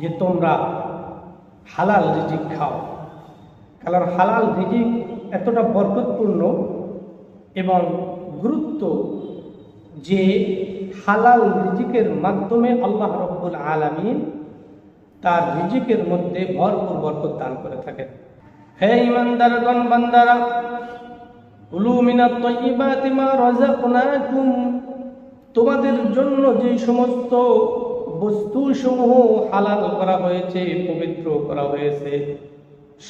যে তোমরা হালাল রিজিক খাও। কারণ হালাল রিজিক এতটা বরকতপূর্ণ এবং গুরুত্ব যে হালাল রিজিকের মাধ্যমে আল্লাহ রব্বুল আলামিন তার রিজিকের মধ্যে ভরপুর বরকত দান করে থাকেন। হে ইমানদারগণ বান্দারা, কুলু মিনাত তাইয়্যিবাতি মা রাযাকনাকুম। তোমাদের জন্য যে সমস্ত বস্তুসমূহ হালাল করা হয়েছে, পবিত্র করা হয়েছে।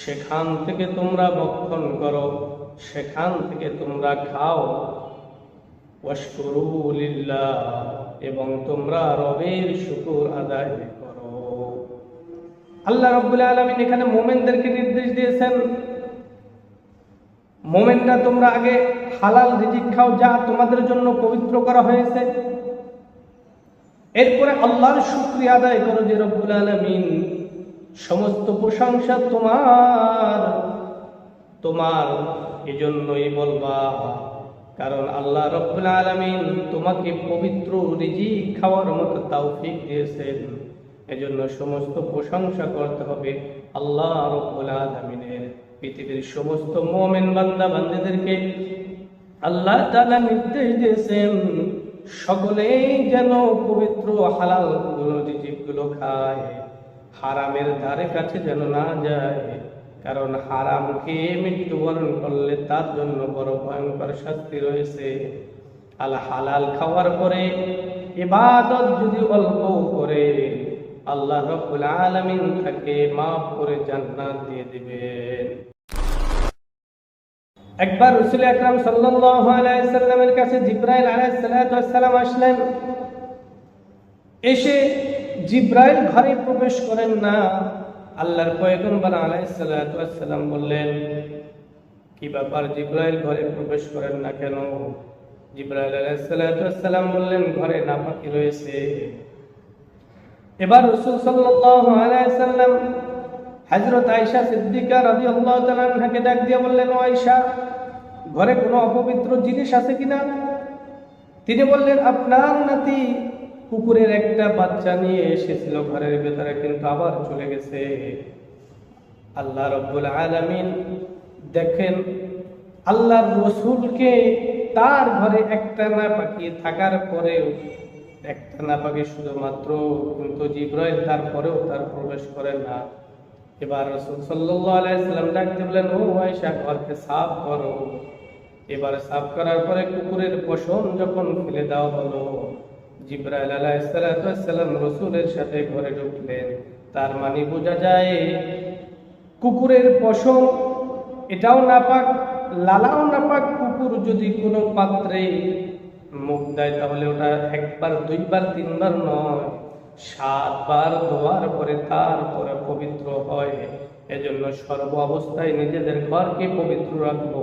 সেখান থেকে তোমরা ভক্ষণ করো, সেখান থেকে তোমরা খাও। ওয়াশকুরু এবং তোমরা রবের শুকুর আদায় করো। আল্লাহ রাব্বুল আলামিন এখানে মোমেনদেরকে নির্দেশ দিয়েছেন, মোমেনরা তোমরা আগে হালাল রিজিক খাও, যা তোমাদের জন্য পবিত্র করা হয়েছে। এরপরে আল্লাহর শুক্রিয়া আদায় করো যে রব্বুল আলামিন, সমস্ত প্রশংসা তোমার তোমার এজন্যই বলবা, কারণ আল্লাহ রব্বুল আলামিন তোমাকে পবিত্র রিজিক খাওয়ার মতো তৌফিক দিয়েছেন। এজন্য সমস্ত প্রশংসা করতে হবে আল্লাহ রব্বুল আলামিনের। পৃথিবীর সমস্ত মোমেন বান্দা বান্দাদেরকে আল্লাহ তাআলা নির্দেশ দিয়েছেন সকলেই যেন পবিত্র হালালগুলো খায়। হারামের ধারে কাছে যেন না যায়। কারণ হারাম খেয়ে মৃত্যুবরণ করলে তার জন্য বড় ভয়ঙ্কর শাস্তি রয়েছে। আল হালাল খাওয়ার পরে, ইবাদত যদি অল্প করে, আল্লাহ রব্বুল আলামিন তাকে মাফ করে জান্নাত দিয়ে দিবেন। একবার রসুল আকরাম সাল্লামের কাছে জিব্রাইল ওয়াস আসলেন। এসে জিব্রাইল ঘরে প্রবেশ করেন না। আল্লাহর পয়গম্বর ওয়াস বললেন, কি ব্যাপার জিব্রাইল ঘরে প্রবেশ করেন না কেন? জিব্রাইল আলাইহিস সালাতু বললেন, ঘরে নাপাকি রয়েছে। এবার রাসূল আলাইহি হযরত আয়েশা সিদ্দিকা রাদিয়াল্লাহু তাআলা আনহাকে ডাক দিয়ে বললেন, ও আয়েশা, ঘরে কোনো অপবিত্র জিনিস আছে কিনা? তিনি বললেন, আপনার নাতি কুকুরের একটা বাচ্চা নিয়ে এসেছিল ঘরের ভেতরে, কিন্তু আবার চলে গেছে। আল্লাহ রব্বুল আলামিন দেখেন, আল্লাহর রসুলকে তার ঘরে একটা না পাখি থাকার পরেও, একটা না পাখি শুধুমাত্র কিন্তু জিব্রাইল তারপরেও তার প্রবেশ করে না। এবার রসুল সাল্লাম ডাকতে বলেন ও আয়েশা ঘরকে সাফ করো। এবার সাফ করার পরে কুকুরের পশম যখন ফেলে দেওয়া হলো, জিব্রাইল আলাইহিসসালাম রসুলের সাথে ঘরে ঢুকলেন। তার মানে বোঝা যায়, কুকুরের পশম এটাও নাপাক, লালাও নাপাক। কুকুর যদি কোনো পাত্রে মুখ দেয়, তাহলে ওটা একবার, দুইবার, তিনবার নয়, সাতবার ধোয়ার পরে তারপরে পবিত্র হয় এজন্য সর্ব অবস্থায় নিজেদের ঘরকে পবিত্র রাখব।